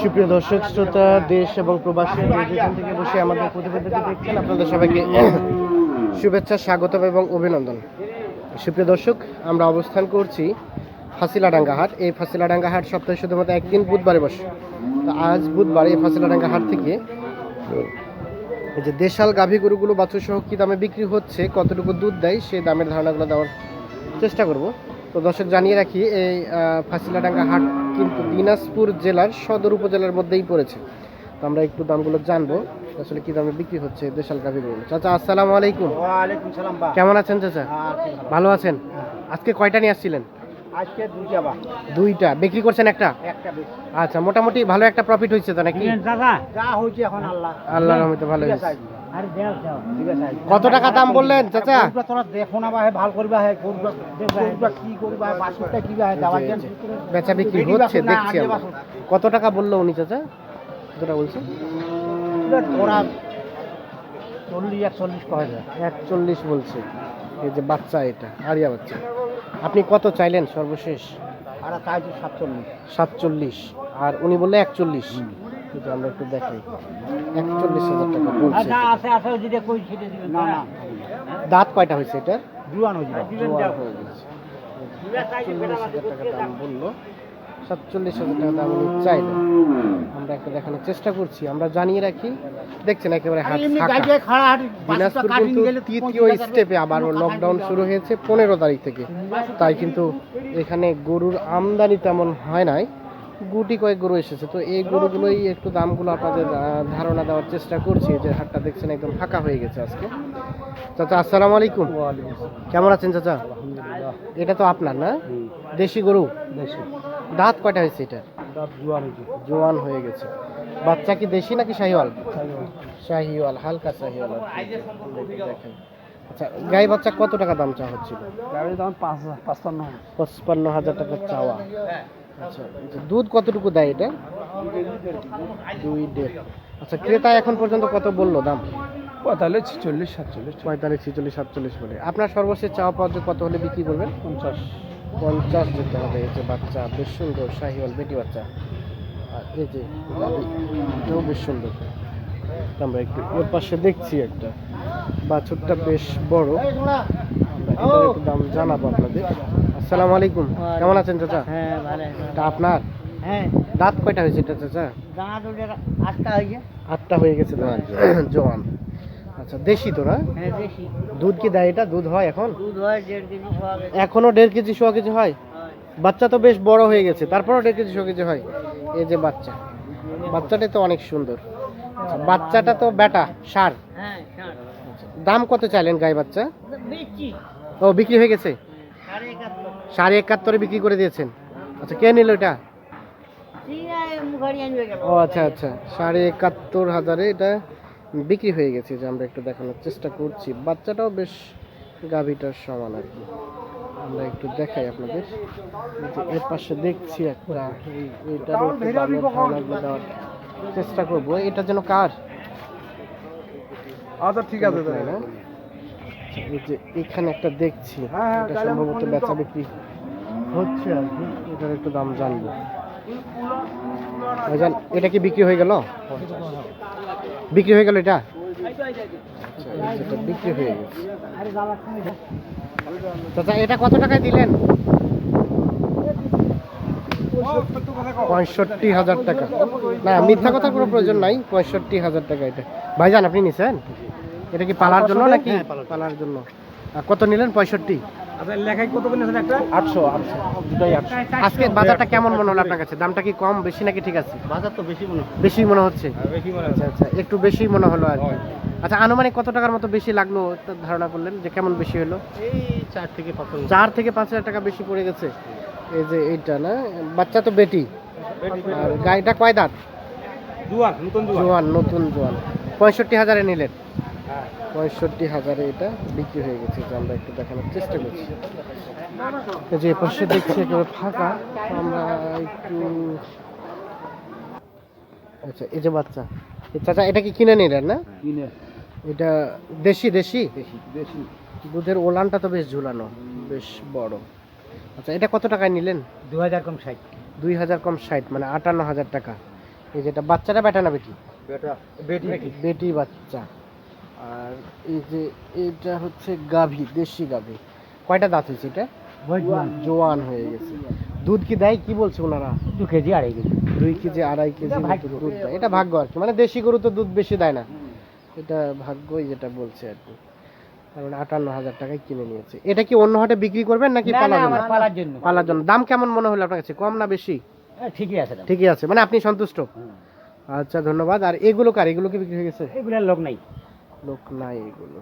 সুপ্রিয় দর্শক, শ্রোতা, দেশ এবং প্রবাসী বসে আমাদের দেখছেন, আপনাদের সবাইকে শুভেচ্ছা, স্বাগতম এবং অভিনন্দন। সুপ্রিয় দর্শক, আমরা অবস্থান করছি ফাসিলাডাঙ্গা হাট এই ফাসিলাডাঙ্গা হাট সপ্তাহে শুধুমাত্র একদিন বুধবারে বসে। তো আজ বুধবার এই ফাসিলাডাঙ্গা হাট থেকে যে দেশাল গাভী গরুগুলো বাছুর সহ কী দামে বিক্রি হচ্ছে, কতটুকু দুধ দেয়, সেই দামের ধারণাগুলো দেওয়ার চেষ্টা করব। তো দর্শক জানিয়ে রাখি এই ফাসিলাডাঙ্গা হাট কিন্তু দিনাজপুর জেলার সদর উপজেলার মধ্যেই পড়েছে। তো আমরা একটু দামগুলো জানব আসলে কি দামে বিক্রি হচ্ছে দেশাল গাভী গরু চাচা আসসালামু আলাইকুম। কেমন আছেন চাচা? ভালো। আছেন? আজকে কয়টা নিয়ে আসছিলেন? আজকে দুইটা বা। দুইটা। বিক্রি করছেন একটা? একটা আচ্ছা মোটামুটি ভালো একটা প্রফিট হচ্ছে তো নাকি? যা হয়েছে এখন আল্লাহ। আল্লাহর রহমতে ভালো হয়েছে। কত টাকা দাম বললেন চাচা? তোরা দেখো না ভালো করবা কি করবা বাসুরটা কি জি, যায় জি। বেচা বিক্রি হচ্ছে দেখছি। কত টাকা বলল উনি চাচা? কতটা বলছে? তোরা চল্লিশ একচল্লিশ কয় যায় একচল্লিশ বলছে। এই যে বাচ্চা এটা আরিয়া বাচ্চা। আপনি কত চাইলেন সর্বশেষ? আর তাই তো সাতচল্লিশ। সাতচল্লিশ। আর উনি বললে একচল্লিশ। আমরা একটু একচল্লিশ হাজার টাকা বলছে। না না দাঁত কয়টা হয়েছে এটা জুয়ান হয়ে যাবে জোয়ান গেছে। চল্লিশ হাজার টাকা দাম বলল। সাতচল্লিশ হাজার টাকা দাম আমরা একটা দেখানোর চেষ্টা করছি। আমরা জানিয়ে রাখি দেখছেন একেবারে হাট দিনাজপুর কিন্তু তৃতীয় স্টেপে আবারও লকডাউন শুরু হয়েছে পনেরো তারিখ থেকে। তাই কিন্তু এখানে গরুর আমদানি তেমন হয় নাই। গুটি কয়েক গরু এসেছে। তো এই গরুগুলোই একটু দামগুলো আপনাদের ধারণা দেওয়ার চেষ্টা করছি। যে হাটটা দেখছেন একদম ফাঁকা হয়ে গেছে আজকে। চাচা আসসালামু আলাইকুম। কেমন আছেন চাচা? এটা তো আপনার না? দেশি গরু? দাঁত কয়টা হয়েছে এটা? জোয়ান হয়ে গেছে। বাচ্চা কি দেশি নাকি শাহিওয়াল? শাহিওয়াল। হালকা শাহিওয়াল দেখেন। আচ্ছা গাই বাচ্চা কত টাকা দাম চাওয়া হচ্ছিল? গাড়ির দাম পাঁচ পঁচপান্ন হাজার টাকা চাওয়া। আচ্ছা দুধ কতটুকু দেয় এটা? দুই দেড়। আচ্ছা ক্রেতা এখন পর্যন্ত কত বলল দাম? পঁয়তাল্লিশ ছিচল্লিশ সাতচল্লিশ। পঁয়তাল্লিশ ছিচল্লিশ সাতচল্লিশ বলে। আপনার সর্বশেষ চাওয়া পাওয়া কত হলে বিক্রি করবেন? পঞ্চাশ। পঞ্চাশ যেতে হবে এই যে বাচ্চা বেশ সুন্দর শাহিওয়াল বেটি বাচ্চা। আর এই যে এটাও বেশ সুন্দর। আমরা একটু ওর পাশে দেখছি একটা। বাছুরটা বেশ বড়। এটার দাম জানাব আপনাদের। আসসালামু আলাইকুম। কেমন আছেন চাচা? হ্যাঁ ভালো এটা আপনার? হ্যাঁ। দাঁত কয়টা হয়েছে এটা চাচা? দাঁত আটটা হয়ে গিয়ে আটটা হয়ে গেছে দাঁত জোয়ান। আচ্ছা দেশি তো না? হ্যাঁ বেশি দুধ কি দেয় এটা? দুধ হয় এখন? দুধ হয় দেড় কেজি এখনও দেড় কেজি সোয়া কেজি হয়? বাচ্চা তো বেশ বড় হয়ে গেছে। তারপরও দেড় কেজি ছ কেজি হয়? এই যে বাচ্চা। বাচ্চাটা তো অনেক সুন্দর। আচ্ছা, বাচ্চাটা তো বেটা সার। হ্যাঁ আচ্ছা, দাম কত চাইলেন গাই বাচ্চা? ও বিক্রি হয়ে গেছে? সাড়ে একাত্তরে বিক্রি করে দিয়েছেন। আচ্ছা কে নিল এটা? ও আচ্ছা আচ্ছা সাড়ে একাত্তর হাজারে এটা বিক্রি হয়ে গেছে যে আমরা একটু দেখানোর চেষ্টা করছি। বাচ্চাটাও বেশ গাভিটার সমান আর কি। আমরা একটু দেখাই আপনাদের। এর পাশে দেখছি একটা এইটারও দেওয়ার চেষ্টা করব। এটা যেন কার? আচ্ছা ঠিক আছে তাই না? এই যে এখানে একটা দেখছি হ্যাঁ, হ্যাঁ, এটা সম্ভবত বেচা বিক্রি হচ্ছে আর কি এটার একটু দাম জানব। ভাইজান এটা কি বিক্রি হয়ে গেল? বিক্রি হয়ে গেল এটা? বিক্রি হয়ে গেছে। চাচা এটা কত টাকায় দিলেন? পঁয়ষট্টি হাজার টাকা। না মিথ্যা কথার কোনো প্রয়োজন নাই পঁয়ষট্টি হাজার টাকা এটা। ভাইজান আপনি নিছেন? এটা কি পালার জন্য নাকি পালার জন্য। কত নিলেন? পঁয়ষট্টি। আচ্ছা কত কিনেছেন একটা? আটশো আটশো দুটাই আটশো। আজকে বাজারটা কেমন মনে হলো আপনার কাছে? দামটা কি কম বেশি নাকি ঠিক আছে? বাজার তো বেশি মনে বেশি মনে হচ্ছে? বেশি মনে আচ্ছা আচ্ছা একটু বেশি মনে হলো আর কি। আচ্ছা আনুমানিক কত টাকার মতো বেশি লাগল ধারণা করলেন? যে কেমন বেশি হলো? এই চার থেকে পাঁচ চার থেকে পাঁচ হাজার টাকা বেশি পড়ে গেছে। এই যে এইটা না বাচ্চা তো বেটি। আর গাড়িটা কয় দাঁত? জুয়ান নতুন জোয়ান নতুন জোয়ান। পঁয়ষট্টি হাজারে নিলেন। পঁয়ষট্টি হাজারে এটা বিক্রি হয়ে গেছে যে আমরা একটু দেখানোর চেষ্টা করছি। এই যে পাশে দেখছি একেবারে ফাঁকা আমরা একটু আচ্ছা এই যে বাচ্চা। চাচা এটা কি কিনে নিলেন না? কিনে। এটা দেশি দেশি? বেশি দুধের ওলানটা তো বেশ ঝুলানো বেশ বড়। আচ্ছা এটা কত টাকায় নিলেন? দু হাজার কম ষাট। দুই হাজার কম ষাট মানে আটান্ন হাজার টাকা। এই যেটা বাচ্চাটা বেটা না বেটি? বেটা। বেটি বেটি বাচ্চা। আর এই যে এটা হচ্ছে গাভী দেশি গাভী। কয়টা দাঁত হয়েছে এটা? জোয়ান। হয়ে গেছে। দুধ কি দেয়? কি বলছে ওনারা? দু কেজি আড়াই কেজি। দুই কেজি আড়াই কেজি দুধ দেয়। এটা ভাগ্য আর কি। মানে দেশি গরু তো দুধ বেশি দেয় না। এটা ভাগ্যই যেটা বলছে আর কি। কারণ আটান্ন হাজার টাকায় কিনে নিয়েছে। এটা কি অন্য হাটে বিক্রি করবেন নাকি পালার জন্য। পালার জন্য। দাম কেমন মনে হলো আপনার কাছে? কম না বেশি? ঠিকই আছে ঠিকই আছে। মানে আপনি সন্তুষ্ট? আচ্ছা ধন্যবাদ। আর এগুলো কার? এগুলো কি বিক্রি হয়ে গেছে? এগুলার লোক নাই। লোক নাই এগুলো।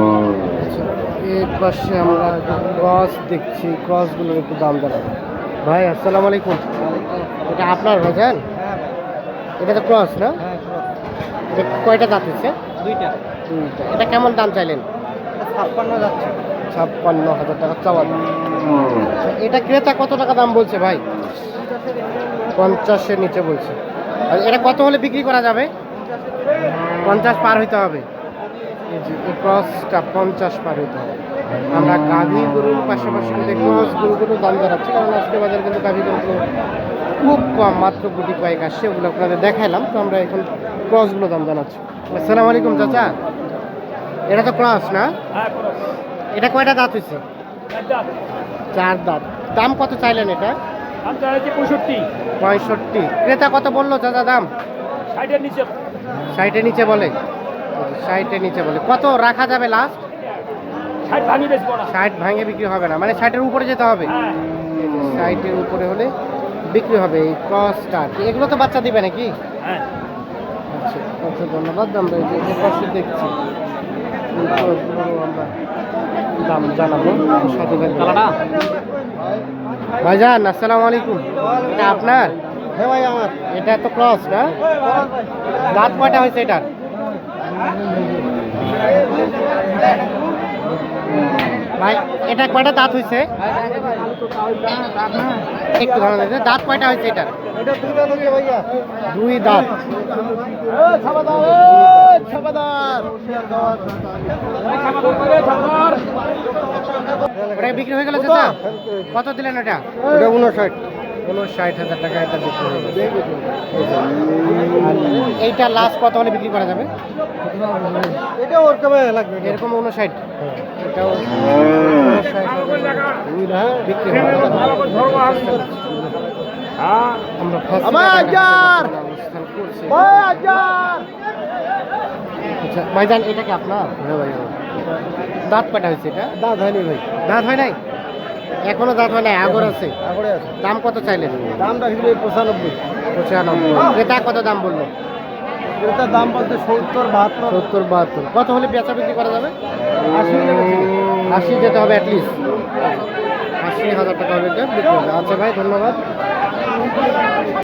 হয়। আচ্ছা এর পাশে আমরা ক্রস দেখছি ক্রসগুলোর একটু দাম জানাব। ভাই আসসালামু আলাইকুম। এটা আপনার ভাইজান এটা তো ক্রস না? হ্যাঁ, এটা কয়টা দাঁত হচ্ছে দুইটা। দুইটা। এটা কেমন দাম চাইলেন? ছাপ্পান্ন যাচ্ছে। ছাপ্পান্ন হাজার টাকা চাওয়া। দাম। আচ্ছা, এটা ক্রেতা কত টাকা দাম বলছে ভাই? পঞ্চাশের নিচে বলছে। আর এটা কত হলে বিক্রি করা যাবে? পঞ্চাশ পার হইতে হবে। এই ক্রসটা পঞ্চাশ পার হইতে হবে। আমরা গাভী গরুর পাশাপাশি কিন্তু ক্রস গরুগুলো দাম জানাচ্ছি কারণ আজকে বাজারে কিন্তু গাভী গরুগুলো খুব কম মাত্র গুটি কয়েক আসছে ওগুলো আপনাদের দেখাইলাম তো আমরা এখন ক্রসগুলো দাম জানাচ্ছি। আসসালামু আলাইকুম চাচা। এটা তো ক্রস না? এটা কয়টা দাঁত হয়েছে চার দাঁত। দাম কত চাইলেন এটা? পঁয়ষট্টি। পঁয়ষট্টি। ক্রেতা কত বলল চাচা দাম? ষাটের নিচে ষাটের নিচে বলে। ষাটের নিচে বলে। কত রাখা যাবে লাস্ট ষাট ভাঙি বিক্রি হবে না। মানে ষাটের উপরে যেতে হবে। হ্যাঁ। ষাটের উপরে হলে বিক্রি হবে। এই ক্রসটা এগুলো তো বাচ্চা দিবে নাকি? হ্যাঁ। আচ্ছা আচ্ছা ধন্যবাদ। আমরা এই যে পাশে দেখছি আমরা দাম জানাব। সাথে ভাইজান আসসালামু আলাইকুম। এটা আপনার? হ্যাঁ ভাই আমার এটা তো ক্রস না? দাঁত কয়টা হয়েছে এটার? ভাই এটা কয়টা দাঁত হয়েছে? একটু ধারণা দিতে দাঁত কয়টা হয়েছে এটার? দুই দাঁত ওটা বিক্রি হয়ে গেল কত দিলেন এটা ওটা উনষাট উনষাট হাজার টাকা এটা বিক্রি হয়ে আর এইটা লাস্ট কত হলে বিক্রি করা যাবে? এটা ওর কবে লাগবে এরকম উনষাট এটাও বিক্রি করছি। হাজার আচ্ছা ভাইজান এটা কি আপনার? হ্যাঁ ভাই দাঁত কটা হয়েছে এটা? দাঁত হয়নি ভাই। দাঁত হয় নাই? এখনও দাঁত হয় না আগর আছে। আগরে আছে। দাম কত চাইলেন? দাম রাখলে পঁচানব্বই। পঁচানব্বই। ক্রেতা কত দাম বলল? এটার দাম বলতে সত্তর বাহাত্তর। সত্তর বাহাত্তর। কত হলে বেচা বিক্রি করা যাবে? আশি আশি যেতে হবে অ্যাটলিস্ট আশি হাজার টাকা হলে হবে। আচ্ছা ভাই ধন্যবাদ।